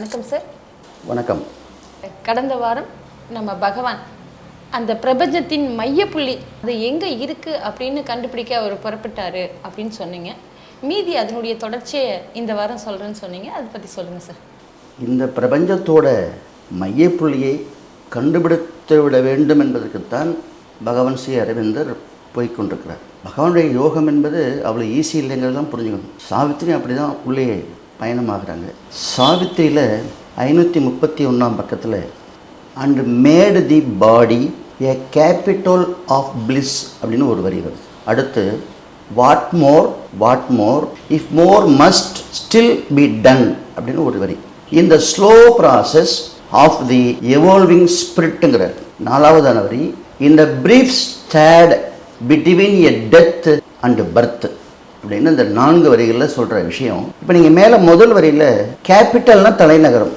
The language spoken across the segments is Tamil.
வணக்கம் சார் வணக்கம். கடந்த வாரம் நம்ம பகவான் அந்த பிரபஞ்சத்தின் மையப்புள்ளி அது எங்கே இருக்குது அப்படின்னு கண்டுபிடிக்க அவர் புறப்பட்டாரு அப்படின்னு சொன்னீங்க. மீதி அதனுடைய தொடர்ச்சியை இந்த வாரம் சொல்கிறேன்னு சொன்னீங்க. அதை பற்றி சொல்லுங்கள் சார் இந்த பிரபஞ்சத்தோட மையப்புள்ளியை கண்டுபிடித்து விட வேண்டும் என்பதற்குத்தான் பகவான் ஸ்ரீ அரவிந்தர் போய்க்கொண்டிருக்கிறார் பகவானுடைய யோகம் என்பது அவ்வளோ ஈஸி இல்லைங்கிறதெல்லாம் புரிஞ்சுக்கணும். சாவித்திரி அப்படி தான் உள்ளே பயணமாகிறாங்க. சாவித்திரியில் ஐநூற்றி முப்பத்தி ஒன்றாம் பக்கத்தில் and made the body a capital of bliss அப்படின்னு ஒரு வரி வருது. அடுத்து what more what more if more must still be done அப்படின்னு ஒரு வரி. இந்த slow process of the evolving ஸ்பிரிட்டுங்கிற நாலாவதான வரி இந்த brief state between a death and birth அப்படின்னு இந்த நான்கு வரிகளில் சொல்கிற விஷயம். இப்போ நீங்கள் மேலே முதல் வரியில் கேபிட்டல்னா தலைநகரம்.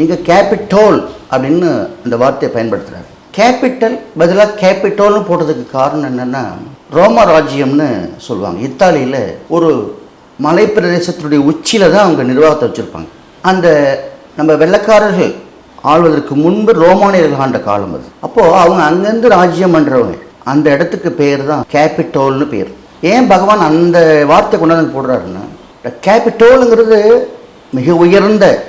இங்கே கேபிட்டோல் அப்படின்னு அந்த வார்த்தையை பயன்படுத்துகிறார் கேபிட்டல் பதிலாக கேபிட்டோல்னு போட்டதுக்கு காரணம் என்னென்னா ரோம ராஜ்யம்னு சொல்லுவாங்க. இத்தாலியில் ஒரு மலைப்பிரதேசத்தினுடைய உச்சியில் தான் அவங்க நிர்வாகத்தை வச்சுருப்பாங்க. அந்த நம்ம வெள்ளக்காரர்கள் ஆள்வதற்கு முன்பு ரோமானியர்கள் ஆண்ட காலம் அது. அப்போது அவங்க அங்கேருந்து ராஜ்யம் பண்ணுறவங்க அந்த இடத்துக்கு பேர் தான் கேபிட்டோல்னு பேர். ஏன் பகவான் அந்த வார்த்தை கொண்டாந்து போடுறாருன்னா கேபிட்டோலுங்கிறது மிக உயர்ந்த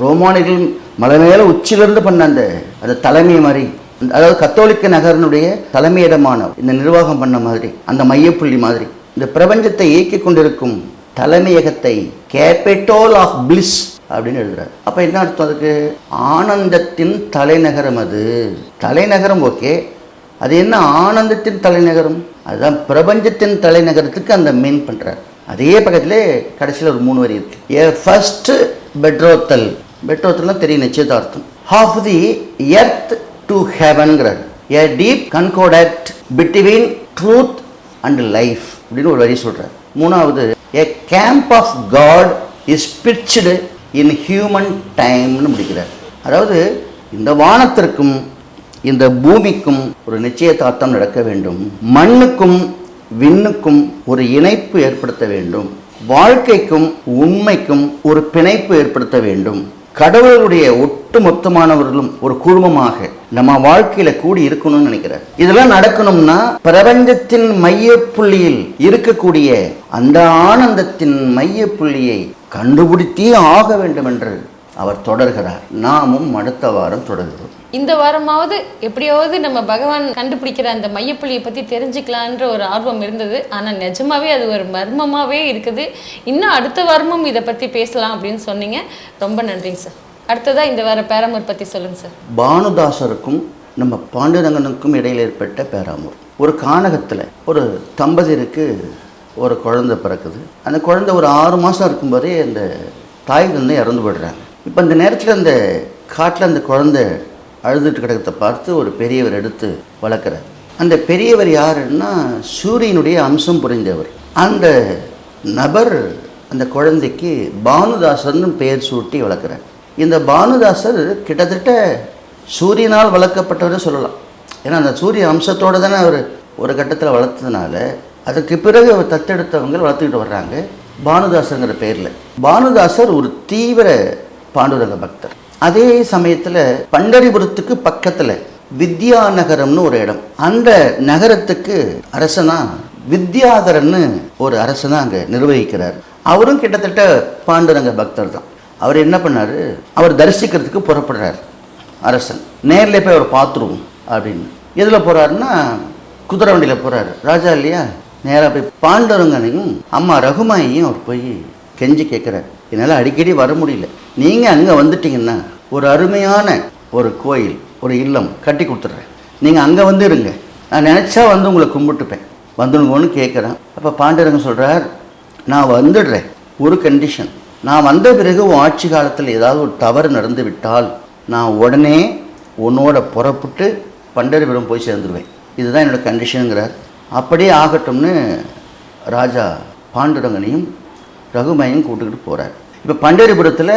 ரோமானிகள் மலை மேலே உச்சிலிருந்து பண்ண அந்த அந்த தலைமை மாதிரி அதாவது கத்தோலிக்க நகரனுடைய தலைமையிடமான இந்த நிர்வாகம் பண்ண மாதிரி அந்த மையப்புள்ளி மாதிரி இந்த பிரபஞ்சத்தை இயக்கிக் கொண்டிருக்கும் தலைமையகத்தை கேபிட்டோல் ஆஃப் பிளிஸ் அப்படின்னு எழுதுறாரு. அப்போ என்ன அர்த்தம் அதுக்கு? ஆனந்தத்தின் தலைநகரம் அது. தலைநகரம் ஓகே. அது என்ன? ஆனந்தத்தின் தலைநகரம். அதுதான் பிரபஞ்சத்தின் தலைநகரத்துக்கு அந்த மீன் பண்ணுறார் அதே பக்கத்திலே கடைசியில் ஒரு மூணு வரி இருக்கு. ஏ ஃபஸ்ட்டு பெட்ரோத்தல் பெட்ரோத்தல்னா தெரியும் நிச்சயதார்த்தம். Half the earth to ஹெவன்கிறார் a deep concordant between truth and life அப்படின்னு ஒரு வரி சொல்கிறார் மூணாவது a camp of God is pitched in human டைம்னு முடிக்கிறார். அதாவது இந்த வானத்திற்கும் இந்த பூமிக்கும் ஒரு நிச்சயதார்த்தம் நடக்க வேண்டும். மண்ணுக்கும் விண்ணுக்கும் ஒரு இணைப்பு ஏற்படுத்த வேண்டும். வாழ்க்கைக்கும் உண்மைக்கும் ஒரு பிணைப்பு ஏற்படுத்த வேண்டும். கடவுளுடைய ஒட்டுமொத்தமானவர்களும் ஒரு குழுமமாக நம்ம வாழ்க்கையில கூடி இருக்கணும்னு நினைக்கிறார். இதெல்லாம் நடக்கணும்னா பிரபஞ்சத்தின் மையப்புள்ளியில் இருக்கக்கூடிய அந்த ஆனந்தத்தின் மையப்புள்ளியை கண்டுபிடித்தே ஆக வேண்டும் என்று அவர் தொடர்கிறார். நாமும் அடுத்த வாரம் தொடர்கிறோம். இந்த வாரமாவது எப்படியாவது நம்ம பகவான் கண்டுபிடிக்கிற அந்த மையப்புள்ளியை பற்றி தெரிஞ்சுக்கலான்ற ஒரு ஆர்வம் இருந்தது. ஆனால் நிஜமாவே அது ஒரு மர்மமாகவே இருக்குது. இன்னும் அடுத்த வாரமும் இதை பற்றி பேசலாம் அப்படின்னு சொன்னீங்க. ரொம்ப நன்றிங்க சார். அடுத்ததாக இந்த வார பேராமூர் பற்றி சொல்லுங்கள் சார். பானுதாசருக்கும் நம்ம பாண்டுரங்கனுக்கும் இடையில் ஏற்பட்ட பேராமூர். ஒரு கானகத்தில் ஒரு தம்பதியருக்கு ஒரு குழந்தை பிறக்குது. அந்த குழந்தை ஒரு ஆறு மாதம் இருக்கும்போதே அந்த தாய் வந்து இறந்து போடுறாங்க இப்போ அந்த நேரத்தில் அந்த காட்டில் அந்த குழந்தை அழுதுட்டு கிடக்கிறத பார்த்து ஒரு பெரியவர் எடுத்து வளர்க்குறார். அந்த பெரியவர் யாருன்னா சூரியனுடைய அம்சம் புரிந்தவர். அந்த நபர் அந்த குழந்தைக்கு பானுதாசர்னு பெயர் சூட்டி வளர்க்குறார். இந்த பானுதாசர் கிட்டத்தட்ட சூரியனால் வளர்க்கப்பட்டவரே சொல்லலாம். ஏன்னா அந்த சூரிய அம்சத்தோடு தானே அவர் ஒரு கட்டத்தில் வளர்த்ததுனால அதுக்கு பிறகு அவர் தத்தெடுத்தவங்க வளர்த்துக்கிட்டு வர்றாங்க பானுதாசருங்கிற பேரில். பானுதாசர் ஒரு தீவிர பாண்டுரங்க பக்தர். அதே சமயத்தில் பண்டரிபுரத்துக்கு பக்கத்தில் வித்யா நகரம்னு ஒரு இடம். அந்த நகரத்துக்கு அரசனா வித்யாதரன்னு ஒரு அரசனா அங்கே நிர்வகிக்கிறார். அவரும் கிட்டத்தட்ட பாண்டுரங்க பக்தர் தான். அவர் என்ன பண்ணாரு? அவர் தரிசிக்கிறதுக்கு புறப்படுறார். அரசன் நேரில் போய் அவர் பார்த்துருவோம் அப்படின்னு. எதில் போகிறாருன்னா குதிரை வண்டியில் போகிறாரு ராஜா இல்லையா? நேராக போய் பாண்டரங்கனையும் அம்மா ரகுமாயையும் அவர் போய் கெஞ்சி கேட்குறாரு. என்னால் அடிக்கடி வர முடியல. நீங்கள் அங்கே வந்துட்டீங்கன்னா ஒரு அருமையான ஒரு கோயில் ஒரு இல்லம் கட்டி கொடுத்துட்றேன். நீங்கள் அங்கே வந்து இருங்க. நான் நினச்சா வந்து உங்களை கும்பிட்டுப்பேன். வந்துடுங்கன்னு கேட்குறேன் அப்போ பாண்டரங்கன் சொல்கிறார் நான் வந்துடுறேன். ஒரு கண்டிஷன் நான் வந்த பிறகு உன் ஆட்சி காலத்தில் ஏதாவது ஒரு தவறு நடந்து விட்டால் நான் உடனே உன்னோட புறப்பட்டு பண்டரிபுரம் போய் சேர்ந்துருவேன். இதுதான் என்னோட கண்டிஷனுங்கிறார் அப்படியே ஆகட்டும்னு ராஜா பாண்டுரங்கனையும் ரகுமையும் கூட்டுக்கிட்டு போகிறார் இப்போ பண்டரிபுரத்தில்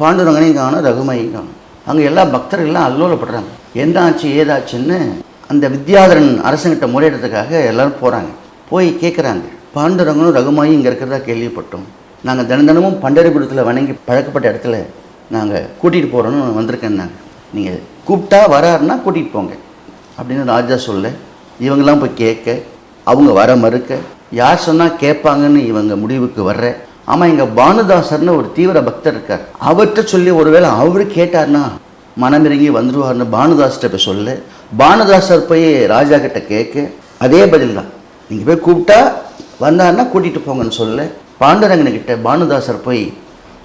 பாண்டுரங்கனையும் காணும் ரகுமையும் காணும். அங்கே எல்லா பக்தர்கள்லாம் அல்லோலப்படுறாங்க. என்ன ஆச்சு ஏதாச்சுன்னு அந்த வித்யாதரன் அரசங்கிட்ட முறையிடத்துக்காக எல்லாரும் போகிறாங்க போய் கேட்குறாங்க பாண்டுரங்கனும் ரகுமாயும் இங்கே இருக்கிறதா கேள்விப்பட்டோம். நாங்கள் தினம் தினமும் பண்டரிபுரத்தில் வணங்கி பழக்கப்பட்ட இடத்துல நாங்கள் கூட்டிகிட்டு போகிறோன்னு வந்திருக்கேன்னாங்க. நீங்கள் கூப்பிட்டா வராருன்னா கூட்டிகிட்டு போங்க. அப்படின்னு ராஜா சொல்ல இவங்கெல்லாம் போய் கேட்க அவங்க வர மறுக்க யார் சொன்னால் கேட்பாங்கன்னு இவங்க முடிவுக்கு வர்ற ஆமாம் எங்கள் பானுதாசர்னு ஒரு தீவிர பக்தர் இருக்கார். அவர்கிட்ட சொல்லி ஒருவேளை அவர் கேட்டார்னா மனமிறங்கி வந்துடுவார்னு பானுதாஸ்கிட்ட போய் சொல்லு. பானுதாசர் போய் ராஜா கிட்ட கேட்க அதே பதில் தான் நீங்கள் போய் கூப்பிட்டா வந்தாருன்னா கூட்டிகிட்டு போங்கன்னு சொல்லு. பாண்டரங்கன்கிட்ட பானுதாசர் போய்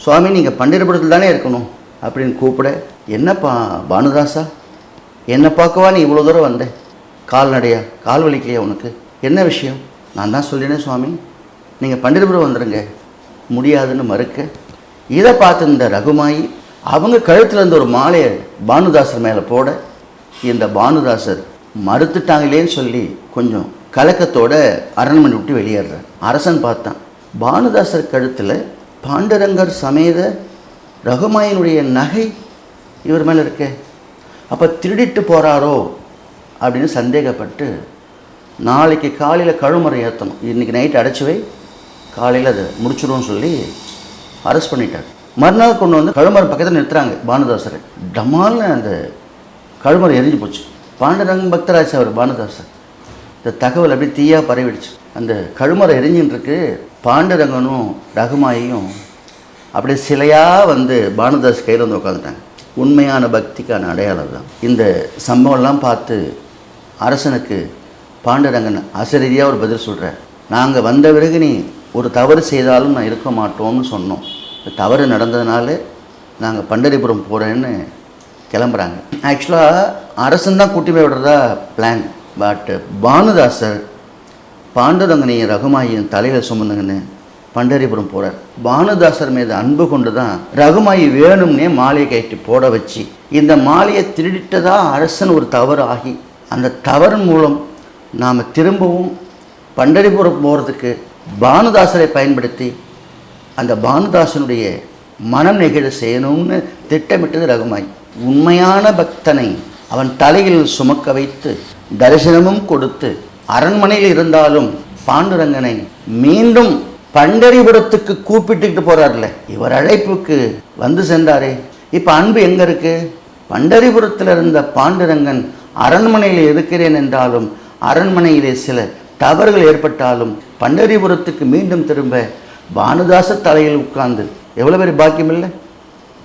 சுவாமி நீங்கள் பண்டிரபுரத்தில் தானே இருக்கணும்? அப்படின்னு கூப்பிட என்னப்பா பானுதாசா? என்னை பார்க்கவா நீ இவ்வளோ தூரம் வந்த? கால்நடையா? கால் வலிக்கலையா உனக்கு? என்ன விஷயம்? நான் தான் சொல்லினேன் சுவாமி. நீங்கள் பண்டிரபுரம் வந்துடுங்க முடியாதுன்னு மறுக்க இதை பார்த்து இந்த ரகுமாயி அவங்க கழுத்தில் இருந்த ஒரு மாலையை பானுதாசர் மேலே போட இந்த பானுதாசர் மறுத்துட்டாங்களேன்னு சொல்லி கொஞ்சம் கலக்கத்தோட அரண்மனை விட்டு வெளியேறார் அரசன் பார்த்தான். பானுதாசர் கழுத்தில் பாண்டரங்கர் சமேத ரகுமாயினுடைய நகை இவர் மேலே இருக்கே. அப்போ திருடிட்டு போகிறாரோ அப்படின்னு சந்தேகப்பட்டு நாளைக்கு காலையில் கழுமறை ஏற்றணும் இன்றைக்கி நைட் அடைச்சி வை. காலையில் அதை முடிச்சிடும்னு சொல்லி அரெஸ்ட் பண்ணிட்டார் மறுநாள் கொண்டு வந்து கழுமரம் பக்கத்தில் நிறுத்துறாங்க பானுதாசர். டமால்னு அந்த கழுமரம் எரிஞ்சு போச்சு. பாண்டரங்க பக்தராஜ் அவர் பானுதாசர். இந்த தகவல் அப்படியே தீயாக பரவிடுச்சு. அந்த கழுமரம் எரிஞ்சுட்டு இருக்கு. பாண்டரங்கனும் ரகுமாயும் அப்படியே சிலையாக வந்து பானுதாஸ் கையில் வந்து உட்காந்துட்டாங்க உண்மையான பக்திக்கான அடையாளம் தான் இந்த சம்பவம்லாம் பார்த்து அரசனுக்கு பாண்டரங்கன் அசரீதியாக ஒரு பதில் சொல்கிறார் நாங்கள் வந்த பிறகு நீ ஒரு தவறு செய்தாலும் நான் இருக்க மாட்டோம்னு சொன்னோம். தவறு நடந்ததுனால நாங்கள் பண்டரிபுரம் போகிறேன்னு கிளம்புறாங்க. ஆக்சுவலாக அரசன் தான் கூட்டி போய் விடுறதா பிளான் பட் பானுதாசர் பாண்டுரங்கனையும் ரகுமாயின் தலையில் சுமந்துங்கன்னு பண்டரிபுரம் போகிறார் பானுதாசர் மீது அன்பு கொண்டு தான் ரகுமாயி வேணும்னே மாலையை கட்டி போட வச்சு இந்த மாலையை திருடிட்டதா அரசன் ஒரு தவறு ஆகி அந்த தவறு மூலம் நாம் திரும்பவும் பண்டரிபுரம் போகிறதுக்கு பானுதாசரை பயன்படுத்தி அந்த பானுதாசனுடைய மனம் நெகிழ செய்யணும்னு திட்டமிட்டது ரகுமாய். உண்மையான பக்தனை அவன் தலையில் சுமக்க வைத்து தரிசனமும் கொடுத்து அரண்மனையில் இருந்தாலும் பாண்டுரங்கனை மீண்டும் பண்டரிபுரத்துக்கு கூப்பிட்டுக்கிட்டு போறார்ல. இவர் அழைப்புக்கு வந்து சென்றாரே. இப்போ அன்பு எங்க இருக்கு? பண்டரிபுரத்தில் இருந்த பாண்டுரங்கன் அரண்மனையில் இருக்கிறேன் என்றாலும் அரண்மனையிலே சில தவறுகள் ஏற்பட்டாலும் பண்டரிபுரத்துக்கு மீண்டும் திரும்ப பானுதாச தலையில் உட்கார்ந்து எவ்வளோ பேர் பாக்கியம் இல்லை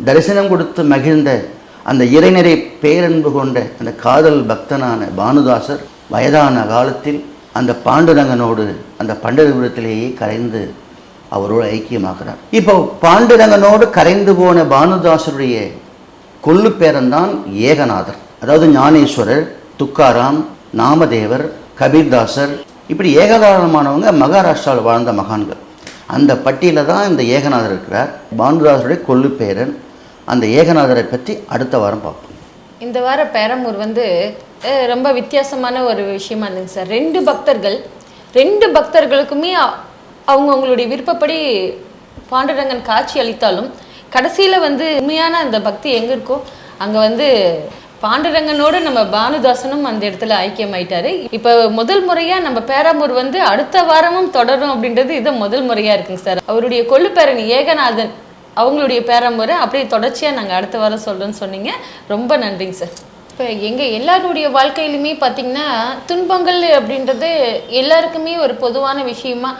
தரிசனம் கொடுத்து மகிழ்ந்த அந்த இறைநிறை பேரன்பு கொண்ட அந்த காதல் பக்தனான பானுதாசர் வயதான காலத்தில் அந்த பாண்டுரங்கனோடு அந்த பண்டரிபுரத்திலேயே கரைந்து அவரோடு ஐக்கியமாகிறார். இப்போ பாண்டுரங்கனோடு கரைந்து போன பானுதாசருடைய கொள்ளு பேரன்தான் ஏகநாதர். அதாவது ஞானேஸ்வரர் துக்காராம் நாமதேவர் கபீர்தாசர் இப்படி ஏகதாரணமானவங்க மகாராஷ்டிராவில் வாழ்ந்த மகான்கள். அந்த பட்டியலில் தான் இந்த ஏகநாதர் இருக்கிறார். பானுதாசருடைய கொள்ளு பேரன். அந்த ஏகநாதரை பற்றி அடுத்த வாரம் பார்ப்போம். இந்த வார பேரமூர் வந்து ரொம்ப வித்தியாசமான ஒரு விஷயமா இருந்துங்க சார். ரெண்டு பக்தர்கள் ரெண்டு பக்தர்களுக்குமே அவங்க அவங்களுடைய விருப்பப்படி பாண்டுரங்கன் காட்சி அளித்தாலும் கடைசியில் வந்து உண்மையான அந்த பக்தி எங்கே இருக்கோ அங்கே வந்து பாண்டுரங்கனோடு நம்ம பானுதாசனும் அந்த இடத்துல ஐக்கியமாயிட்டாரு. இப்போ முதல் முறையாக நம்ம பேராமூர் வந்து அடுத்த வாரமும் தொடரும் அப்படின்றது இது முதல் முறையாக இருக்குங்க சார். அவருடைய கொள்ளுப்பேரன் ஏகநாதன் அவங்களுடைய பேராமூரை அப்படியே தொடர்ச்சியாக நாங்கள் அடுத்த வாரம் சொல்கிறோன்னு சொன்னீங்க. ரொம்ப நன்றிங்க சார். இப்போ எங்கள் எல்லாருடைய வாழ்க்கையிலுமே பார்த்தீங்கன்னா துன்பங்கள் அப்படின்றது எல்லாருக்குமே ஒரு பொதுவான விஷயமா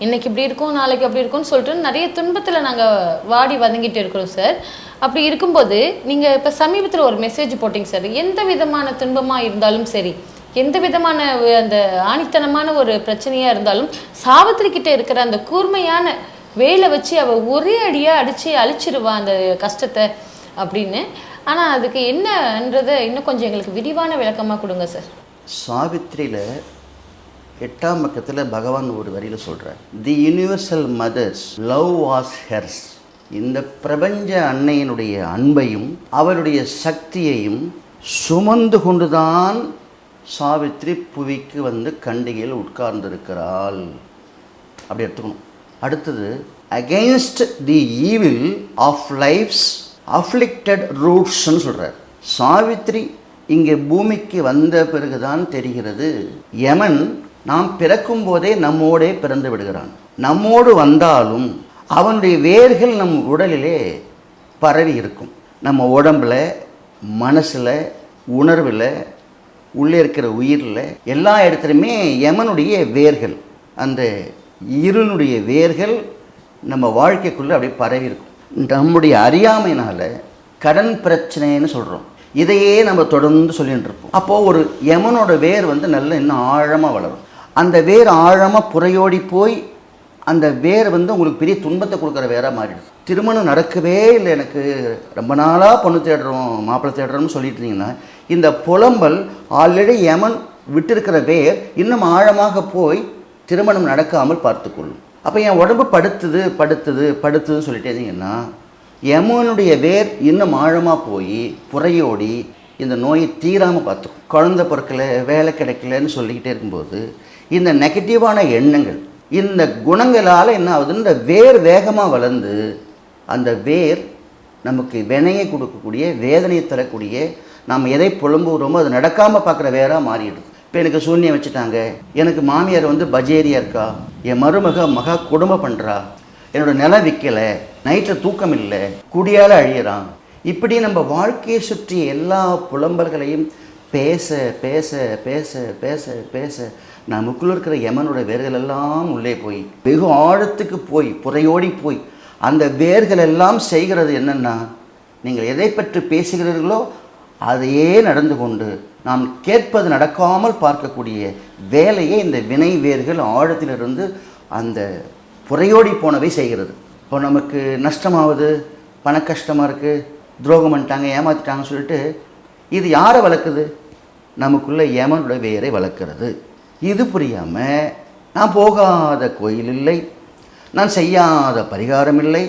இன்னைக்கு இப்படி இருக்கும் நாளைக்கு அப்படி இருக்கும்னு சொல்லிட்டு நிறைய துன்பத்தில் நாங்கள் வாடி வதங்கிட்டு இருக்கிறோம் சார் அப்படி இருக்கும்போது நீங்கள் இப்போ சமீபத்தில் ஒரு மெசேஜ் போட்டிங்க சார் எந்த விதமான துன்பமாக இருந்தாலும் சரி எந்த விதமான அந்த ஆணித்தனமான ஒரு பிரச்சனையாக இருந்தாலும் சாவத்திரிக்கிட்ட இருக்கிற அந்த கூர்மையான வேலை வச்சு அவள் ஒரே அடியாக அடித்து அழிச்சிருவா அந்த கஷ்டத்தை அப்படின்னு. ஆனால் அதுக்கு என்னன்றதை இன்னும் கொஞ்சம் எங்களுக்கு விரிவான விளக்கமாக கொடுங்க சார் சாவித்திரியில் எட்டாம் பக்கத்தில் பகவான் ஒரு வரியில் சொல்கிறார் the universal mother's love was hers இந்த பிரபஞ்ச அன்னையினுடைய அன்பையும் அவருடைய சக்தியையும் சுமந்து கொண்டுதான் சாவித்ரி புவிக்கு வந்து கண்டிகையில் உட்கார்ந்திருக்கிறாள். அப்படி எடுத்துக்கணும். அடுத்தது against the evil of life's afflicted ரூட்ஸ்னு சொல்கிறார் சாவித்ரி இங்கே பூமிக்கு வந்த பிறகுதான் தெரிகிறது யமன் நாம் பிறக்கும் போதே நம்மோடே பிறந்து விடுகிறான். நம்மோடு வந்தாலும் அவனுடைய வேர்கள் நம் உடலிலே பரவி இருக்கும். நம்ம உடம்புல மனசில் உணர்வில் உள்ளே இருக்கிற உயிரில் எல்லா இடத்துலையுமே யமனுடைய வேர்கள் அந்த இருளுடைய வேர்கள் நம்ம வாழ்க்கைக்குள்ளே அப்படியே பரவி இருக்கும். நம்முடைய அறியாமையினால் கடன் பிரச்சனைன்னு சொல்கிறோம் இதையே நம்ம தொடர்ந்து சொல்லிகிட்டு இருப்போம். அப்போது ஒரு யமனோட வேர் வந்து நல்ல இன்னும் ஆழமாக வளரும். அந்த வேர் ஆழமாக புறையோடி போய் அந்த வேர் வந்து உங்களுக்கு பெரிய துன்பத்தை கொடுக்குற வேராக மாறிடும். திருமணம் நடக்கவே இல்லை எனக்கு. ரொம்ப நாளாக பொண்ணு தேடுறோம் மாப்பிள்ளை தேடுறோம்னு சொல்லிட்டு இருந்தீங்கன்னா இந்த புலம்பல் ஆல்ரெடி யமன் விட்டிருக்கிற வேர் இன்னும் ஆழமாக போய் திருமணம் நடக்காமல் பார்த்துக்கொள்ளும். அப்போ என் உடம்பு படுத்துது படுத்துது படுத்துதுன்னு சொல்லிட்டே இருந்தீங்கன்னா யமனுடைய வேர் இன்னும் ஆழமாக போய் புறையோடி இந்த நோயை தீராமல் பார்த்துக்கும். குழந்த பிறக்கல வேலை கிடைக்கலன்னு சொல்லிக்கிட்டே இருக்கும்போது இந்த நெகட்டிவான எண்ணங்கள் இந்த குணங்களால் என்ன ஆகுதுன்னு இந்த வேர் வேகமாக வளர்ந்து அந்த வேர் நமக்கு வினையை கொடுக்கக்கூடிய வேதனையை தரக்கூடிய நாம் எதை புலம்புகிறோமோ அது நடக்காமல் பார்க்குற வேராக மாறிடுது இப்போ எனக்கு சூன்யம் வச்சுட்டாங்க. எனக்கு மாமியார் வந்து பஜேரியா இருக்கா? என் மருமக மகா குடும்பம் பண்ணுறா என்னோட நிலம் விற்கலை நைட்டில் தூக்கம் இல்லை. குடியால் அழியிறான். இப்படி நம்ம வாழ்க்கையை சுற்றி எல்லா புலம்பல்களையும் பேச பேச பேச பேச பேச. நமக்குள்ள இருக்கிற யமனோட வேர்கள் எல்லாம் உள்ளே போய் வெகு ஆழத்துக்கு போய் புறையோடி போய் அந்த வேர்கள் எல்லாம் செய்கிறது என்னென்னா நீங்கள் எதை பற்றி பேசுகிறீர்களோ அதையே நடந்து கொண்டு நாம் கேட்பது நடக்காமல் பார்க்கக்கூடிய வேலையை இந்த வினை வேர்கள் ஆழத்திலிருந்து அந்த புறையோடி போனவை செய்கிறது. இப்போ நமக்கு நஷ்டமாவது பண கஷ்டமாக இருக்குது துரோகம் பண்ணிட்டாங்க ஏமாத்திட்டாங்கன்னு சொல்லிட்டு இது யாரை வளர்க்குது? நமக்குள்ளே யமனுடைய வேரை வளர்க்கிறது. இது புரியாமல் நான் போகாத கோயில் இல்லை நான் செய்யாத பரிகாரம் இல்லை.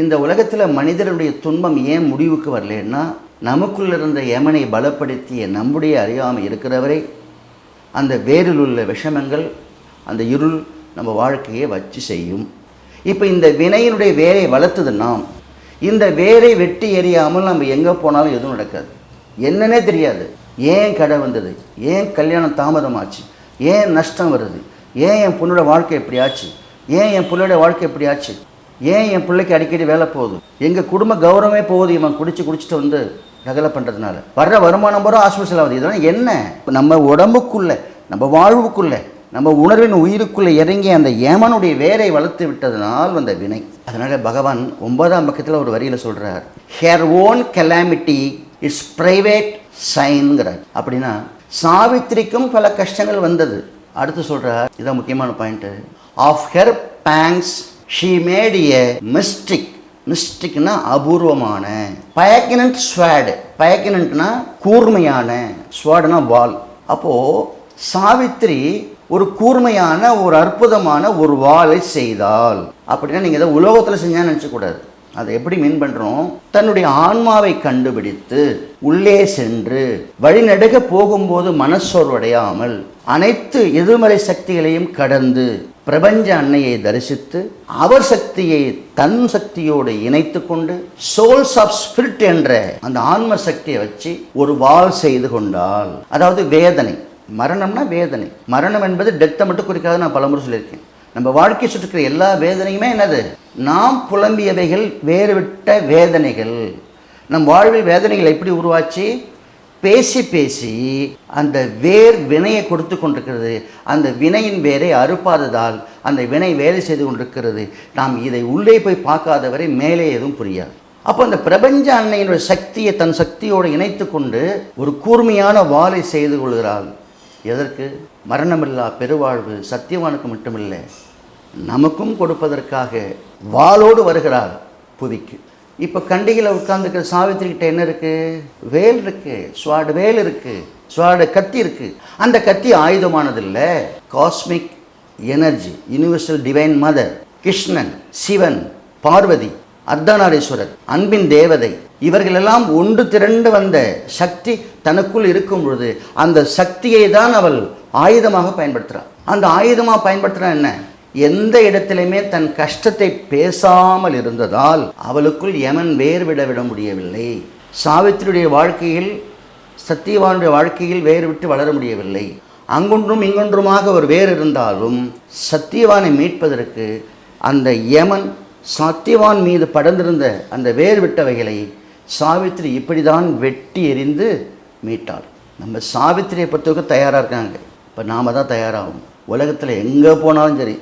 இந்த உலகத்தில் மனிதனுடைய துன்பம் ஏன் முடிவுக்கு வரலன்னா நமக்குள்ள இருந்த யமனை பலப்படுத்திய நம்முடைய அறியாமை இருக்கிறவரை. அந்த வேரில் உள்ள விஷமங்கள் அந்த இருள் நம்ம வாழ்க்கையை வச்சு செய்யும். இப்போ இந்த வினையினுடைய வேரை வளர்த்தது நாம். இந்த வேரை வெட்டி எறியாமல் நம்ம எங்கே போனாலும் எதுவும் நடக்காது. என்னன்னே தெரியாது. ஏன் கடை வந்தது? ஏன் கல்யாணம் தாமதமாச்சு? ஏன் நஷ்டம் வருது? ஏன் என் பொண்ணோட வாழ்க்கை எப்படி ஆச்சு? ஏன் என் பிள்ளையோட வாழ்க்கை எப்படி ஆச்சு? ஏன் என் பிள்ளைக்கு அடிக்கடி வேலை போகுது? எங்கள் குடும்ப கௌரவமே போகுது இவன் குடிச்சு குடிச்சிட்டு வந்து நகலை பண்ணுறதுனால வர்ற வருமானம் பூரா ஹாஸ்பிட்டல் ஆகுது இதெல்லாம் என்ன? நம்ம உடம்புக்குள்ளே நம்ம வாழ்வுக்குள்ள நம்ம உணர்வின் உயிருக்குள்ளே இறங்கி அந்த ஏமனுடைய வேரை வளர்த்து விட்டதனால் வந்த வினை. அதனால் பகவான் ஒன்பதாம் பக்கத்தில் ஒரு வரியில் சொல்கிறார் her own calamity its private சைன்கிறார். அப்படின்னா சாவித்திரிக்கும் பல கஷ்டங்கள் வந்தது. அடுத்து சொல்கிறார் இதான் முக்கியமான point of her pangs she made a mystic மிஸ்டிக்னா அபூர்வமான. பயக்கினன்ட் ஸ்வாடு பயக்கினன்ட்னா கூர்மையான. ஸ்வாடுனா வால். அப்போது சாவித்திரி ஒரு கூர்மையான ஒரு அற்புதமான ஒரு வாளை செய்தால் அப்படின்னா நீங்கள் இதை உலோகத்தில் செஞ்சால் நினச்சக்கூடாது. அதை எப்படி மீன் பண்ணுறோம் தன்னுடைய ஆன்மாவை கண்டுபிடித்து உள்ளே சென்று வழிநடுக போகும்போது மனச்சோர்வடையாமல் அனைத்து எதிர்மறை சக்திகளையும் கடந்து பிரபஞ்ச அன்னையை தரிசித்து அவர் சக்தியை தன் சக்தியோடு இணைத்து கொண்டு சோல்ஸ் ஆஃப் ஸ்பிரிட் என்ற அந்த ஆன்ம சக்தியை வச்சு ஒரு வால் செய்து கொண்டால் அதாவது வேதனை மரணம்னா வேதனை. மரணம் என்பது டெத்தை மட்டும் குறிக்காது நான் பலமுறை சொல்லியிருக்கேன். நம்ம வாழ்க்கை சுற்றுக்கிற எல்லா வேதனையுமே என்னது? நாம் புலம்பியவைகள் வேறுவிட்ட வேதனைகள். நம் வாழ்வில் வேதனைகள் எப்படி உருவாச்சு? பேசி பேசி அந்த வேர் வினையை கொடுத்து கொண்டிருக்கிறது. அந்த வினையின் வேரை அறுப்பாததால் அந்த வினை வேலை செய்து கொண்டிருக்கிறது. நாம் இதை உள்ளே போய் பார்க்காதவரை மேலே எதுவும் புரியாது. அப்போ அந்த பிரபஞ்ச அன்னையினுடைய சக்தியை தன் சக்தியோடு இணைத்து கொண்டு ஒரு கூர்மையான வாளை செய்து கொள்கிறாள். எதற்கு? மரணமில்லா பெருவாழ்வு சத்தியவானுக்கு மட்டுமில்லை. நமக்கும் கொடுப்பதற்காக வாளோடு வருகிறார் புதிக்கு இப்போ கண்டிகையில் உட்கார்ந்துருக்கிற சாவித்திரிக்கிட்ட என்ன இருக்குது வேல் இருக்குது ஸ்வாடு வேல் இருக்குது ஸ்வாடு கத்தி இருக்குது அந்த கத்தி ஆயுதமானது இல்லை cosmic energy universal divine mother Krishnan Sivan Parvati Ardhanarishvara அன்பின் தேவதை இவர்களெல்லாம் ஒன்று திரண்டு வந்த சக்தி தனக்குள் இருக்கும் பொழுது அந்த சக்தியை தான் அவள் ஆயுதமாக பயன்படுத்துகிறாள் அந்த ஆயுதமாக பயன்படுத்துகிறா என்ன? எந்த இடத்திலுமே தன் கஷ்டத்தை பேசாமல் இருந்ததால் அவளுக்குள் யமன் வேர் விட முடியவில்லை. சாவித்திரியுடைய வாழ்க்கையில் சத்தியவானுடைய வாழ்க்கையில் வேறு விட்டு வளர முடியவில்லை. அங்கொன்றும் இங்கொன்றுமாக ஒரு வேர் இருந்தாலும் சத்தியவானை மீட்பதற்கு அந்த யமன் சத்தியவான் மீது படர்ந்திருந்த அந்த வேர் விட்டவைகளை சாவித்திரி இப்படி தான் வெட்டி எறிந்து மீட்டாள். நம்ம சாவித்திரியை பொறுத்தவரைக்கும் தயாராக இருக்காங்க. இப்போ நாம தான் தயாராகும் உலகத்தில் எங்கே போனாலும் சரி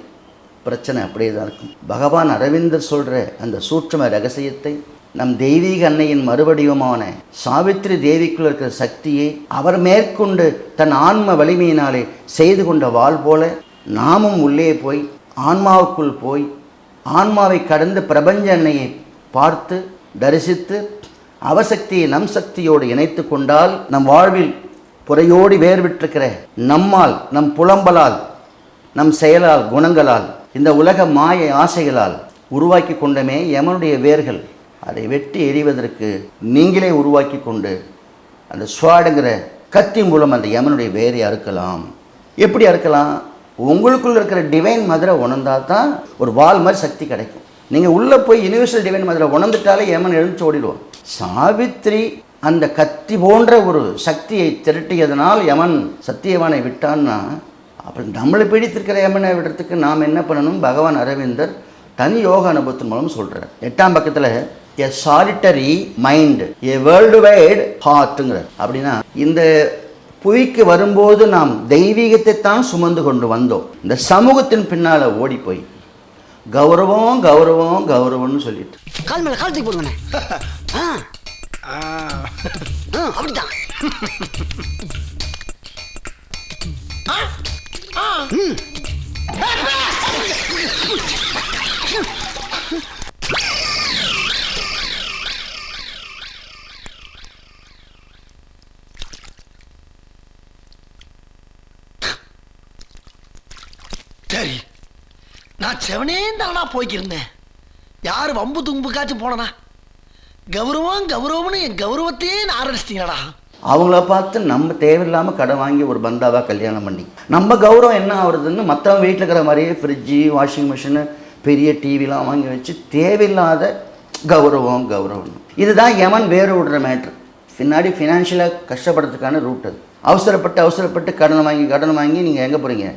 பிரச்சனை அப்படியே தான் இருக்கும். பகவான் அரவிந்தர் சொல்கிற அந்த சூட்சம ரகசியத்தை நம் தெய்வீக அன்னையின் மறுவடிவமான சாவித்திரி தேவிக்குள் இருக்கிற சக்தியை அவர் மேற்கொண்டு தன் ஆன்ம வலிமையினாலே செய்து கொண்ட வாள் போல நாமும் உள்ளே போய் ஆன்மாவுக்குள் போய் ஆன்மாவை கடந்து பிரபஞ்ச அன்னையை பார்த்து தரிசித்து அவசக்தியை நம் சக்தியோடு இணைத்து கொண்டால் நம் வாழ்வில் புறையோடி வேர்விட்டிருக்கிற நம்மால் நம் புலம்பலால் நம் செயலால் குணங்களால் இந்த உலக மாய ஆசைகளால் உருவாக்கி கொண்டமே யமனுடைய வேர்கள். அதை வெட்டி எறிவதற்கு நீங்களே உருவாக்கி கொண்டு அந்த ஸ்வாடுங்கிற கத்தி மூலம் அந்த யமனுடைய வேரை அறுக்கலாம். எப்படி அறுக்கலாம்? உங்களுக்குள்ள இருக்கிற டிவைன் மதுரை உணர்ந்தா தான் ஒரு வால் மாதிரி சக்தி கிடைக்கும். நீங்கள் உள்ளே போய் யூனிவர்சல் டிவைன் மதுரை உணர்ந்துட்டாலே யமன் எழுந்து ஓடிடுவோம் சாவித்ரி அந்த கத்தி போன்ற ஒரு சக்தியை திரட்டியதனால் யமன் சத்தியவானை விட்டான்னா அப்புறம் நம்மளை பிடித்திருக்கிற யமனை விடுறதுக்கு நாம் என்ன பண்ணணும்? பகவான் அரவிந்தர் தனி யோக அனுபவத்தின் மூலம் சொல்கிறார் எட்டாம் பக்கத்தில் a solitary mind a world wide ஹார்ட்டுங்கிறார் அப்படின்னா இந்த புவிக்கு வரும்போது நாம் தெய்வீகத்தை தான் சுமந்து கொண்டு வந்தோம். இந்த சமூகத்தின் பின்னால் ஓடி போய் கௌரவம் கௌரவம் கௌரவம்னு சொல்லிட்டு. கால் மேல கால் தூக்கி போடுங்கண்ணே. அப்படிதான் சரி நான் செவனே தானா போய்க்கிருந்தேன். யார் வம்பு தும்புக்காச்சும் போனனா? கௌரவம் கௌரவம்னு என் கௌரவத்தையே நான் ஆரம்பிச்சிட்டீங்களா அவங்கள பார்த்து நம்ம தேவையில்லாமல் கடன் வாங்கி ஒரு பந்தாவாக கல்யாணம் பண்ணி. நம்ம கௌரவம் என்ன ஆகுறதுன்னு மற்றவங்க வீட்டில் இருக்கிற மாதிரியே ஃப்ரிட்ஜு வாஷிங் மிஷினு பெரிய டிவிலாம் வாங்கி வச்சு தேவையில்லாத கௌரவம் கௌரவம். இதுதான் யமன் வேறு விடுற மேட்ரு பின்னாடி ஃபினான்ஷியலாக கஷ்டப்படுறதுக்கான ரூட் அது. அவசரப்பட்டு அவசரப்பட்டு கடன் வாங்கி கடன் வாங்கி நீங்கள் எங்கே போகிறீங்க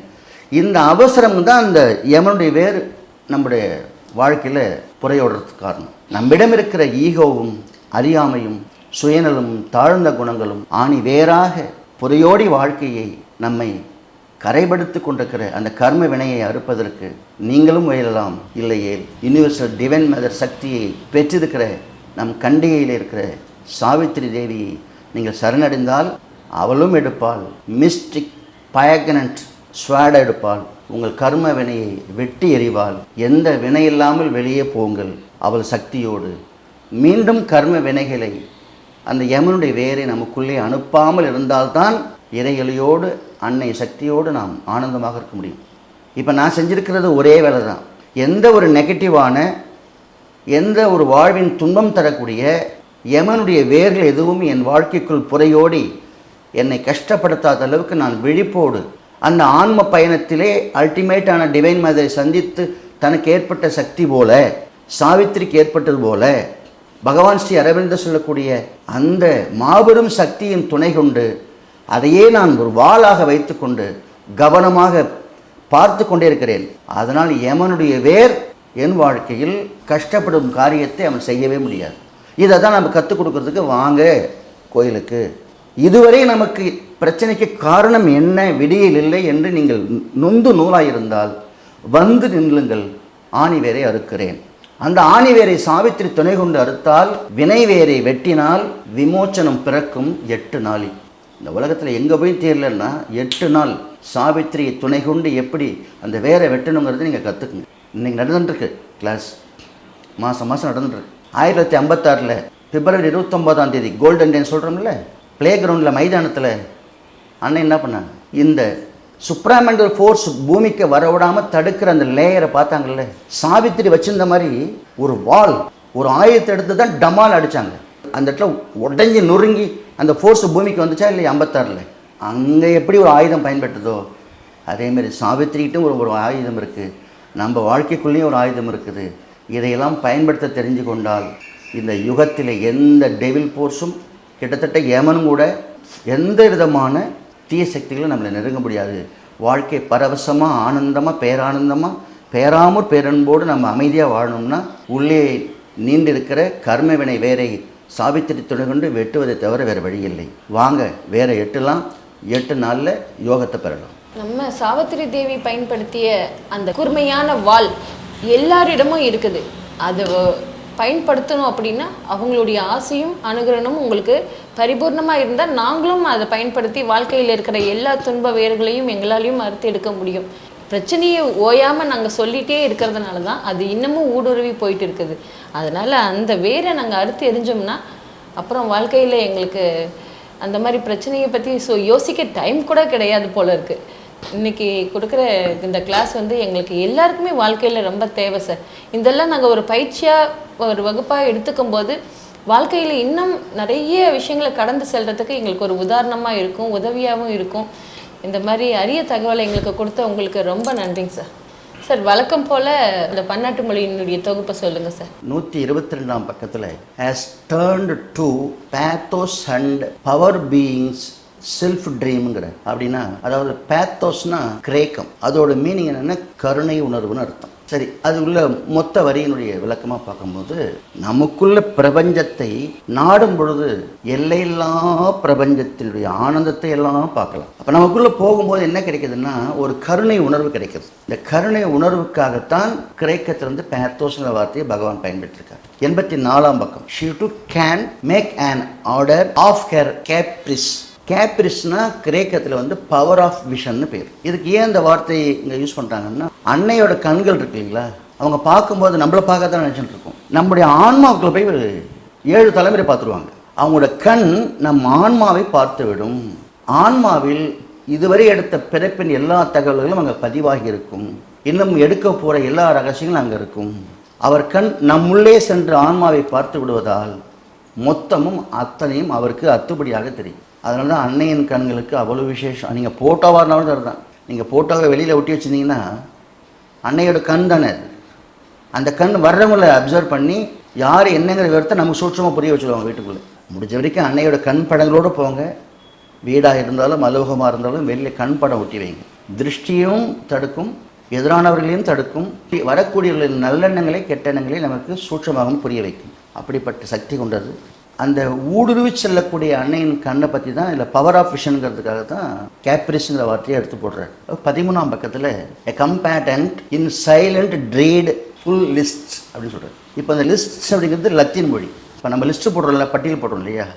இந்த அவசரம் தான் அந்த யமனுடைய வேறு நம்முடைய வாழ்க்கையில் புறையோடுறதுக்கு காரணம். நம்மிடம் இருக்கிற ஈகோவும் அறியாமையும் சுயநலமும் தாழ்ந்த குணங்களும் ஆணி வேறாக புதையோடி வாழ்க்கையை நம்மை கரைபடுத்து கொண்டிருக்கிற அந்த கர்ம வினையை அறுப்பதற்கு நீங்களும் முயலலாம். இல்லையே யூனிவர்சல் டிவைன் மதர் சக்தியை பெற்றிருக்கிற நம் கண்டிகையில் இருக்கிற சாவித்திரி தேவியை நீங்கள் சரணடைந்தால் அவளும் எடுப்பாள். மிஸ்டிக் பயக்னன்ட் ஸ்வாட் எடுப்பாள். உங்கள் கர்ம வினையை வெட்டி எறிவாள். எந்த வினையில்லாமல் வெளியே போங்கள். அவள் சக்தியோடு மீண்டும் கர்ம வினைகளை அந்த யமனுடைய வேரை நமக்குள்ளே அனுப்பாமல் இருந்தால்தான் இறையலியோடு அன்னை சக்தியோடு நாம் ஆனந்தமாக இருக்க முடியும். இப்போ நான் செஞ்சிருக்கிறது ஒரே வேலை தான் எந்த ஒரு நெகட்டிவான எந்த ஒரு வாழ்வின் துன்பம் தரக்கூடிய யமனுடைய வேர்கள் எதுவும் என் வாழ்க்கைக்குள் புறையோடி என்னை கஷ்டப்படுத்தாத அளவுக்கு நான் விழிப்போடு அந்த ஆன்ம பயணத்திலே அல்டிமேட்டான டிவைன் மதரை சந்தித்து தனக்கு ஏற்பட்ட சக்தி போல சாவித்திரிக்கு ஏற்பட்டது போல பகவான் ஸ்ரீ அரவிந்தர் சொல்லக்கூடிய அந்த மாபெரும் சக்தியின் துணை கொண்டு அதையே நான் ஒரு வாளாக வைத்துக்கொண்டு கவனமாக பார்த்து கொண்டே இருக்கிறேன் அதனால் எமனுடைய வேர் என் வாழ்க்கையில் கஷ்டப்படும் காரியத்தை அவன் செய்யவே முடியாது. இதை தான் நம்ம கற்றுக் கொடுக்கறதுக்கு வாங்க கோயிலுக்கு. இதுவரை நமக்கு பிரச்சனைக்கு காரணம் என்ன? விடியில் இல்லை என்று நீங்கள் நொந்து நூலாயிருந்தால் வந்து நில்லுங்கள் ஆணி வேரை அறுக்கிறேன். அந்த ஆணி வேரை சாவித்திரி துணை கொண்டு அறுத்தால் வினை வேரை வெட்டினால் விமோச்சனம் பிறக்கும் எட்டு நாளில் இந்த உலகத்தில் எங்கே போய் தேரலன்னா எட்டு நாள் சாவித்திரியை துணை கொண்டு எப்படி அந்த வேரை வெட்டணுங்கிறத நீங்கள் கற்றுக்குங்க இன்னைக்கு நடந்துட்டுருக்கு கிளாஸ் மாதம் மாதம் நடந்துட்டுருக்கு. ஆயிரத்தி தொள்ளாயிரத்தி ஐம்பத்தாறில் பிப்ரவரி இருபத்தொம்போதாம் தேதி கோல்டன் டேன்னு சொல்கிறோம்ல ப்ளே கிரவுண்டில் மைதானத்தில் அண்ணன் என்ன பண்ணாங்க இந்த சுப்ராமெண்டல் ஃபோர்ஸ் பூமிக்கு வரவிடாமல் தடுக்கிற அந்த லேயரை பார்த்தாங்கல்ல? சாவித்திரி வச்சிருந்த மாதிரி ஒரு வால் ஒரு ஆயுதத்தை எடுத்து தான் டமால் அடித்தாங்க அந்த இடத்துல உடஞ்சி நொறுங்கி அந்த ஃபோர்ஸ் பூமிக்கு வந்துச்சா இல்லை ஐம்பத்தாறில். அங்கே எப்படி ஒரு ஆயுதம் பயன்பட்டதோ அதேமாரி சாவித்திரிகிட்டும் ஒரு ஒரு ஆயுதம் இருக்குது நம்ம வாழ்க்கைக்குள்ளேயும் ஒரு ஆயுதம் இருக்குது. இதையெல்லாம் பயன்படுத்த தெரிஞ்சு கொண்டால் இந்த யுகத்தில் எந்த டெவில் ஃபோர்ஸும் கிட்டத்தட்ட ஏமனும் கூட எந்த விதமான தீய சக்திகளும் நம்மளை நெருங்க முடியாது. வாழ்க்கை பரவசமாக ஆனந்தமாக பேரானந்தமாக பேராமூர் பேரன்போடு நம்ம அமைதியாக வாழணும்னா உள்ளே நீண்டிருக்கிற கர்மவினை வேரை சாவித்திரி துணை கொண்டு வெட்டுவதை தவிர வேறு வழி இல்லை வாங்க வேற எட்டுலாம் எட்டு நாளில் யோகத்தை பெறலாம். நம்ம சாவித்திரி தேவி பயன்படுத்திய அந்த கூர்மையான வாழ் எல்லாரிடமும் இருக்குது. அது பயன்படுத்தணும் அப்படின்னா அவங்களுடைய ஆசையும் அனுகிரகமும் உங்களுக்கு பரிபூர்ணமாக இருந்தால் நாங்களும் அதை பயன்படுத்தி வாழ்க்கையில் இருக்கிற எல்லா துன்ப வேர்களையும் எங்களாலையும் அறுத்து எடுக்க முடியும். பிரச்சனையை ஓயாமல் நாங்கள் சொல்லிகிட்டே இருக்கிறதுனால தான் அது இன்னமும் ஊடுருவி போயிட்டு இருக்குது அதனால் அந்த வேரை நாங்கள் அறுத்து எரிஞ்சோம்னா அப்புறம் வாழ்க்கையில் எங்களுக்கு அந்த மாதிரி பிரச்சனையை பற்றி ஸோ யோசிக்க டைம் கூட கிடையாது போல இருக்குது இன்னைக்கு கொடுக்குற இந்த கிளாஸ் வந்து எங்களுக்கு எல்லாருக்குமே வாழ்க்கையில் ரொம்ப தேவை சார் இதெல்லாம் நாங்கள் ஒரு பயிற்சியாக ஒரு வகுப்பாக எடுத்துக்கும் போது வாழ்க்கையில் இன்னும் நிறைய விஷயங்களை கடந்து செல்றதுக்கு எங்களுக்கு ஒரு உதாரணமாக இருக்கும் உதவியாகவும் இருக்கும். இந்த மாதிரி அரிய தகவலை எங்களுக்கு கொடுத்த உங்களுக்கு ரொம்ப நன்றிங்க சார் சார் வழக்கம் போல் இந்த பன்னாட்டு மொழியினுடைய தொகுப்பை சொல்லுங்கள் சார் நூற்றி இருபத்தி ரெண்டாம் பக்கத்தில் has turned to pathos and power beings self ட்ரீம்ங்கிற அப்படின்னா அதாவது பேத்தோஸ்னா கிரேக்கம். அதோட மீனிங் என்னென்னா கருணை உணர்வுன்னு அர்த்தம். சரி அது உள்ள மொத்த வரியினுடைய விளக்கமாக பார்க்கும்போது நமக்குள்ள பிரபஞ்சத்தை நாடும் பொழுது எல்லையில்லா பிரபஞ்சத்தினுடைய ஆனந்தத்தை எல்லாம் பார்க்கலாம். அப்போ நமக்குள்ள போகும்போது என்ன கிடைக்குதுன்னா ஒரு கருணை உணர்வு கிடைக்கிறது இந்த கருணை உணர்வுக்காகத்தான் கிரேக்கத்திலிருந்து பேத்தோஸ்ங்கிற வார்த்தையை பகவான் பயன்படுத்தியிருக்கார் எண்பத்தி நாலாம் பக்கம். She too can make an order of her caprice கேப்ரிஸ்னா கிரேக்கத்தில் வந்து பவர் ஆஃப் விஷன்னு பேர். இதுக்கு ஏன் இந்த வார்த்தையை இங்கே யூஸ் பண்ணுறாங்கன்னா அன்னையோட கண்கள் இருக்கு இல்லைங்களா? அவங்க பார்க்கும்போது நம்மளை பார்க்க தான் நினச்சிட்டு இருக்கோம். நம்முடைய ஆன்மாவுக்குள்ள போய் ஒரு ஏழு தலைமுறை பார்த்துருவாங்க. அவங்களோட கண் நம் ஆன்மாவை பார்த்து விடும் ஆன்மாவில் இதுவரை எடுத்த பிறப்பின் எல்லா தகவல்களும் அங்கே பதிவாகி இருக்கும். இன்னும் எடுக்க போகிற எல்லா ரகசியங்களும் அங்கே இருக்கும். அவர் கண் நம்முள்ளே சென்று ஆன்மாவை பார்த்து விடுவதால் மொத்தமும் அத்தனையும் அவருக்கு அத்துப்படியாக தெரியும். அதனால தான் அன்னையின் கண்களுக்கு அவ்வளோ விசேஷம். நீங்கள் ஃபோட்டோவாக இருந்தாலும் சரிதான். நீங்கள் ஃபோட்டோவை வெளியில் ஒட்டி வச்சிருந்தீங்கன்னா அன்னையோட கண் தானே அது. அந்த கண் வர்றவங்களை அப்சர்வ் பண்ணி யார் என்னங்கிற விவரத்தை நமக்கு சூட்சமாக புரிய வச்சுருவாங்க வீட்டுக்குள்ளே. முடிஞ்ச வரைக்கும் அன்னையோட கண் படங்களோடு போங்க. வீடாக இருந்தாலும் அலுவலகமாக இருந்தாலும் வெளியில் கண் படம் ஒட்டி வைங்க. திருஷ்டியும் தடுக்கும் எதிரானவர்களையும் தடுக்கும். வரக்கூடியவர்களின் நல்லெண்ணங்களை கெட்டெண்ணங்களை நமக்கு சூட்சமாகவும் புரிய வைக்கும். அப்படிப்பட்ட சக்தி கொண்டது. அந்த ஊடுருவி செல்லக்கூடிய அன்னையின் கண்ணை பற்றி தான் இல்லை பவர் ஆஃப் விஷனுங்கிறதுக்காக தான் கேப்ரிஸ்ங்கிற வார்த்தையை எடுத்து போடுறாரு. பதிமூணாம் பக்கத்தில் a combatant in silent dreadful list அப்படின்னு சொல்கிறார் இப்போ அந்த லிஸ்ட் அப்படிங்கிறது லத்தீன் மொழி. இப்போ நம்ம லிஸ்ட்டு போடுறோம்ல பட்டியல் போடுறோம் இல்லையா?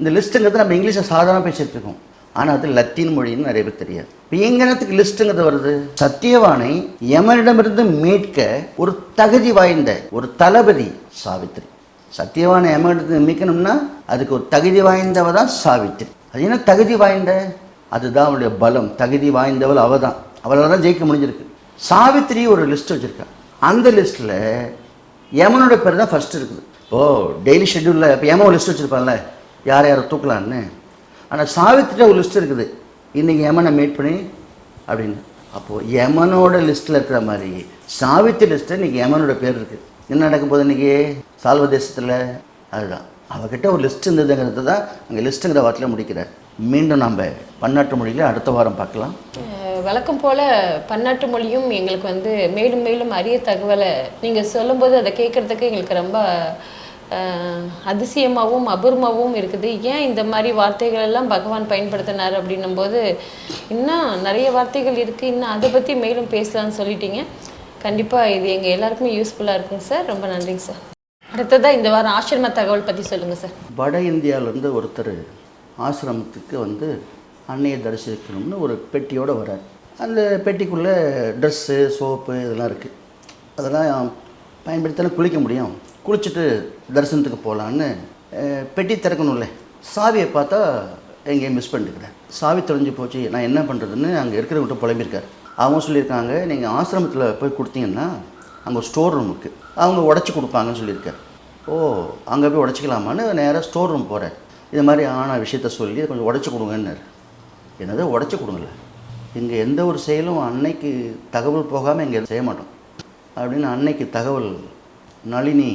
இந்த லிஸ்ட்டுங்கிறது நம்ம இங்கிலீஷில் சாதாரண பேசிட்டு இருக்கோம். ஆனால் அது லத்தீன் மொழின்னு நிறைய பேர் தெரியாது. இப்போ எங்கனத்துக்கு லிஸ்ட்டுங்கிறது வருது? சத்தியவானை யமனிடமிருந்து மீட்க ஒரு தகுதி வாய்ந்த ஒரு தளபதி சாவித்திரி. சத்தியவானை யமனிடத்தில் மீட்கணும்னா அதுக்கு ஒரு தகுதி வாய்ந்தவ தான் சாவித்திரி. அது என்ன தகுதி வாய்ந்த? அதுதான் அவளுடைய பலம். தகுதி வாய்ந்தவள் அவ தான் அவளால் தான் ஜெயிக்க முடிஞ்சிருக்கு. சாவித்திரி ஒரு லிஸ்ட் வச்சுருக்கா. அந்த லிஸ்ட்டில் யமனோட பேர் தான் ஃபஸ்ட்டு இருக்குது. ஓ டெய்லி ஷெட்யூலில் இப்போ யமன் ஒரு லிஸ்ட் வச்சுருப்பான்ல. யார் யாரை தூக்கலான்னு? ஆனால் சாவித்திரி ஒரு லிஸ்ட் இருக்குது. இன்றைக்கி யமனை மீட் பண்ணி அப்படின்னு. அப்போது யமனோட லிஸ்ட்டில் இருக்கிற மாதிரி சாவித்திரி லிஸ்ட்டில் இன்றைக்கி யமனோட பேர் இருக்குது என்ன நடக்க போகுது இன்றைக்கி சால்வ தேசத்தில் அதுதான். அவகிட்ட ஒரு லிஸ்ட் இருந்ததுங்கிறது தான் அங்கே லிஸ்ட்டுங்கிற வார்த்தையில் முடிக்கிறார். மீண்டும் நம்ம பன்னாட்டு மொழியில் அடுத்த வாரம் பார்க்கலாம். வழக்கம் போல பன்னாட்டு மொழியும் எங்களுக்கு வந்து மேலும் மேலும் அரிய தகவலை நீங்கள் சொல்லும்போது அதை கேட்குறதுக்கு எங்களுக்கு ரொம்ப அதிசயமாகவும் அபூர்வமாகவும் இருக்குது. ஏன் இந்த மாதிரி வார்த்தைகள் எல்லாம் பகவான் பயன்படுத்தினார் அப்படின்னும் போது இன்னும் நிறைய வார்த்தைகள் இருக்குது இன்னும் அதை பற்றி மேலும் பேசலாம்னு சொல்லிட்டீங்க. கண்டிப்பாக இது எங்கள் எல்லாருக்குமே யூஸ்ஃபுல்லாக இருக்குங்க சார். ரொம்ப நன்றிங்க சார். அடுத்ததாக இந்த வாரம் ஆசிரம தகவல் பற்றி சொல்லுங்கள் சார். வட இந்தியாவிலேருந்து ஒருத்தர் ஆசிரமத்துக்கு வந்து அன்னையை தரிசிக்கணும்னு ஒரு பெட்டியோடு வரார் அந்த பெட்டிக்குள்ளே ட்ரெஸ்ஸு சோப்பு இதெல்லாம் இருக்குது அதெல்லாம் பயன்படுத்தினா குளிக்க முடியும். குளிச்சுட்டு தரிசனத்துக்கு போகலான்னு பெட்டி திறக்கணும்ல. சாவியை பார்த்தா எங்கேயும் மிஸ் பண்ணிருக்கிறேன் சாவி தொலைஞ்சு போச்சு. நான் என்ன பண்ணுறதுன்னு அங்கே இருக்கிறவங்கள்ட்ட புலம்பியிருக்காரு. அவங்க சொல்லியிருக்காங்க நீங்கள் ஆசிரமத்தில் போய் கொடுத்தீங்கன்னா அங்கே ஸ்டோர் ரூம் இருக்குது அவங்க உடச்சி கொடுப்பாங்கன்னு சொல்லியிருக்காரு. ஓ அங்கே போய் உடச்சிக்கலாமான்னு நேராக ஸ்டோர் ரூம் போகிறேன் இது மாதிரி ஆன விஷயத்த சொல்லி கொஞ்சம் உடச்சி கொடுங்கன்னாரு. என்னது உடச்சி கொடுங்கல? இங்கே எந்த ஒரு செயலும் அன்னைக்கு தகவல் போகாமல் இங்கே செய்ய மாட்டோம். அப்படின்னு அன்னைக்கு தகவல் நளினி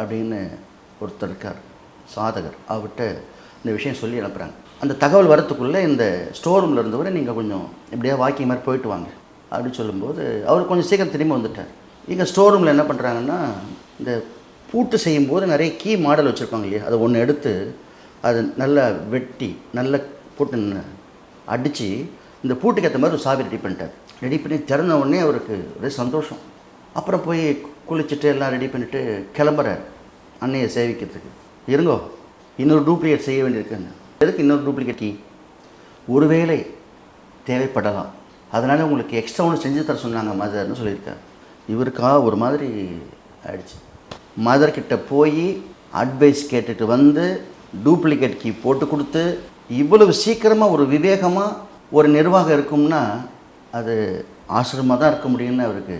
அப்படின்னு ஒருத்தர் இருக்கார் சாதகர். அவர்கிட்ட இந்த விஷயம் சொல்லி அனுப்புகிறாங்க அந்த தகவல் வரத்துக்குள்ளே இந்த ஸ்டோர் ரூமில் இருந்தவரை நீங்கள் கொஞ்சம் எப்படியா வாக்கிங் மாதிரி போயிட்டு வாங்க. அப்படின்னு சொல்லும்போது அவர் கொஞ்சம் சீக்கிரம் திரும்பி வந்துட்டார். இங்கே ஸ்டோர் ரூமில் என்ன பண்ணுறாங்கன்னா இந்த பூட்டு செய்யும்போது நிறைய கீ மாடல் வச்சுருப்பாங்க இல்லையா? அதை ஒன்று எடுத்து அதை நல்லா வெட்டி நல்லா போட்டு அடித்து இந்த பூட்டுக்கு ஏற்ற மாதிரி ஒரு சாவி ரெடி பண்ணிட்டார். ரெடி பண்ணி திறந்த உடனே அவருக்கு ஒரே சந்தோஷம். அப்புறம் போய் குளிச்சுட்டு எல்லாம் ரெடி பண்ணிவிட்டு கிளம்புறார் அன்னையை சேவிக்கிறதுக்கு. இருங்கோ இன்னொரு டூப்ளிகேட் செய்ய வேண்டியிருக்குன்னு. எதுக்கு இன்னொரு டூப்ளிகேட் கீ ஒருவேளை தேவைப்படலாம். அதனால் உங்களுக்கு எக்ஸ்ட்ரா ஒன்று செஞ்சு தர சொன்னாங்க மதர்னு சொல்லியிருக்காரு. இவருக்கா ஒரு மாதிரி ஆயிடுச்சு. மதர்கிட்ட போய் அட்வைஸ் கேட்டுட்டு வந்து டூப்ளிகேட் கீ போட்டு கொடுத்து இவ்வளவு சீக்கிரமாக ஒரு விவேகமாக ஒரு நிர்வாகம் இருக்கும்னா அது ஆசிரமாக தான் இருக்க முடியும்னு அவருக்கு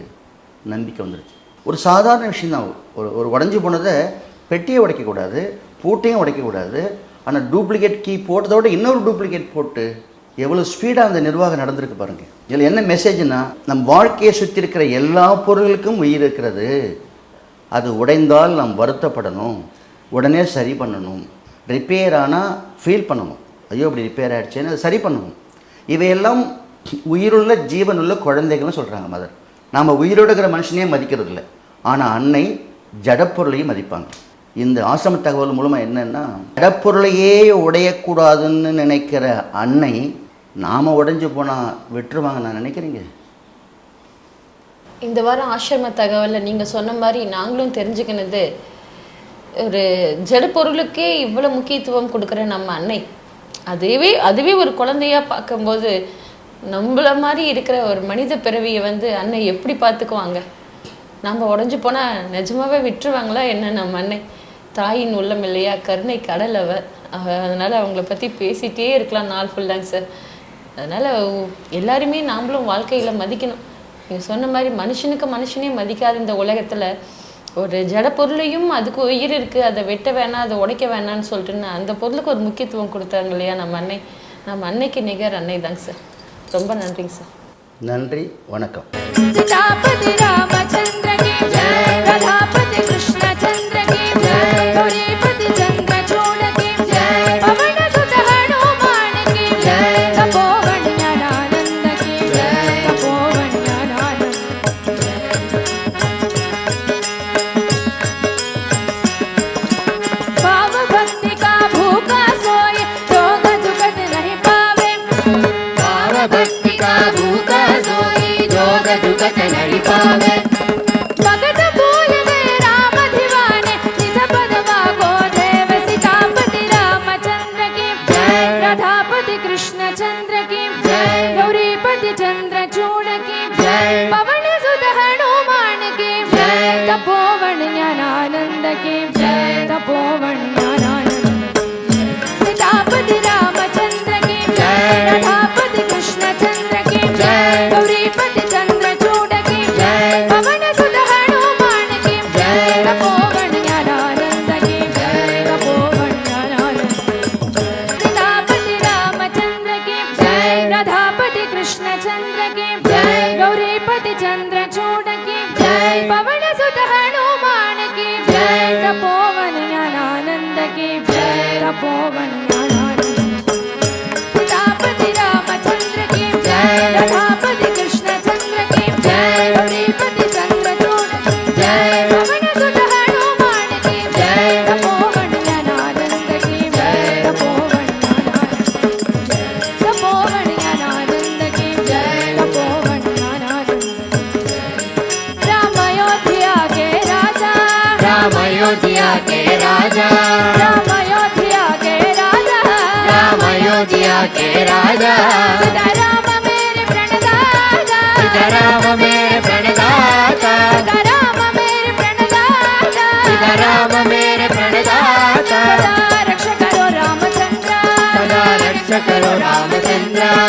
நம்பிக்கை வந்துருச்சு. ஒரு சாதாரண விஷயந்தான் ஒரு ஒரு உடஞ்சி போனதை பெட்டியை உடைக்கக்கூடாது பூட்டையும் உடைக்கக்கூடாது ஆனால் டூப்ளிகேட் கீ போட்டதோட இன்னொரு டூப்ளிகேட் போட்டு எவ்வளோ ஸ்பீடாக அந்த நிர்வாகம் நடந்திருக்கு பாருங்கள் இதில் என்ன மெசேஜ்னா நம் வாழ்க்கையை சுற்றி இருக்கிற எல்லா பொருளுக்கும் உயிர் இருக்கிறது. அது உடைந்தால் நாம் வருத்தப்படணும். உடனே சரி பண்ணணும். ரிப்பேர் ஆனால் ஃபீல் பண்ணணும். ஐயோ இப்படி ரிப்பேர் ஆகிடுச்சேன்னு அதை சரி பண்ணணும். இவையெல்லாம் உயிருள்ள ஜீவனுள்ள குழந்தைகள்னு சொல்கிறாங்க மதர் நாம் உயிரோடுகிற இருக்கிற மனுஷனே மதிக்கிறது இல்லை ஆனால் அன்னை ஜடப்பொருளையும் மதிப்பாங்க. இந்த ஆசிரம தகவல் மூலமாக என்னென்னா இடப்பொருளையே உடையக்கூடாதுன்னு நினைக்கிற அன்னை நாம் உடைஞ்சு போனால் விட்டுருவாங்க நான் நினைக்கிறீங்க. இந்த வாரம் ஆசிரம தகவலில் நீங்கள் சொன்ன மாதிரி நாங்களும் தெரிஞ்சுக்கினது ஒரு ஜடப்பொருளுக்கே இவ்வளோ முக்கியத்துவம் கொடுக்குற நம்ம அன்னை. அதுவே அதுவே ஒரு குழந்தையா பார்க்கும்போது நம்மள மாதிரி இருக்கிற ஒரு மனித பிறவியை வந்து அன்னை எப்படி பார்த்துக்குவாங்க? நம்ம உடஞ்சு போனால் நிஜமாவே விட்டுருவாங்களா என்ன நம்ம அன்னை? தாயின் உள்ளம் இல்லையா? கருணை கடல் அவ அதனால அவங்கள பத்தி பேசிட்டே இருக்கலாம் நாள் ஃபுல்லாங்க சார் அதனால எல்லாருமே நாமளும் வாழ்க்கையில மதிக்கணும். நீங்க சொன்ன மாதிரி மனுஷனுக்கு மனுஷனே மதிக்காத இந்த உலகத்துல. ஒரு ஜட பொருளையும் அதுக்கு உயிர் இருக்கு. அதை வெட்ட வேணாம் அதை உடைக்க வேணாம்னு சொல்லிட்டுன்னு அந்த பொருளுக்கு ஒரு முக்கியத்துவம் கொடுத்தாங்க இல்லையா? நம்ம அன்னை. நம்ம அன்னைக்கு நிகர் அன்னை தாங்க சார் ரொம்ப நன்றிங்க சார் நன்றி வணக்கம்.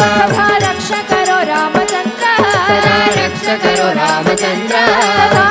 सदा रक्ष करो रामचंद्र। सदा रक्ष करो रामचंद्र। सदा